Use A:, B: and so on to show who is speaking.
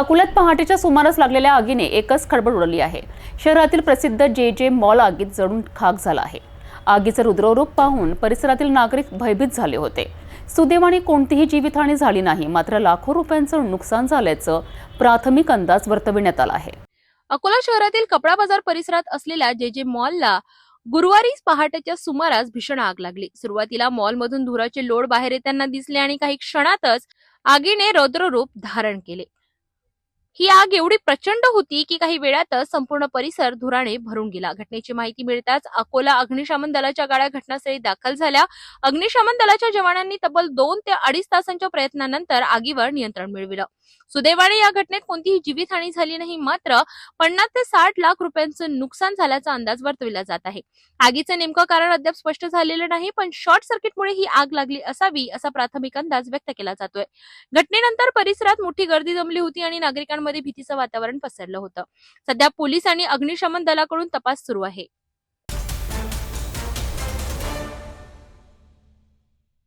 A: अकोल्यात पहाटेच्या सुमारास लागलेल्या आगीने एकच खळबळ उडवली आहे. शहरातील प्रसिद्ध जे जे मॉल आगीत जळून खाक झाला आहे. आगीचं रुद्ररूप पाहून परिसरातील नागरिक भयभीत झाले होते. सुदैवाने कोणतीही जीवितहानी झाली नाही मात्र लाखो रुपयांचं नुकसान झाल्याचं प्राथमिक अंदाज वर्तविण्यात आला आहे.
B: अकोला शहरातील कपडा बाजार परिसरात असलेल्या जे जे मॉलला गुरुवारी पहाटेच्या सुमारास भीषण आग लागली. सुरुवातीला मॉलमधून धुराचे लोड बाहेर येताना दिसले आणि काही क्षणातच आगीने रौद्ररूप धारण केले. ही आग एवढी प्रचंड होती की काही वेळातच संपूर्ण परिसर धुराने भरून गेला. घटनेची माहिती मिळताच अकोला अग्निशमन दलाच्या गाड्या घटनास्थळी दाखल झाल्या. अग्निशमन दलाच्या जवानांनी तब्बल दोन ते अडीच तासांच्या प्रयत्नानंतर आगीवर नियंत्रण मिळविलं. सुदैवाने या घटनेत कोणतीही जीवितहानी झाली नाही मात्र पन्नास ते साठ लाख रुपयांचं नुकसान झाल्याचा अंदाज वर्तविला जात आहे. आगीचं नेमकं कारण अद्याप स्पष्ट झालेलं नाही पण शॉर्ट सर्किटमुळे ही आग लागली असावी असा प्राथमिक अंदाज व्यक्त केला जातोय. घटनेनंतर परिसरात मोठी गर्दी जमली होती आणि नागरिकांमध्ये भीतीचं वातावरण पसरलं होतं. सध्या पोलीस आणि अग्निशमन दलाकडून तपास सुरू आहे.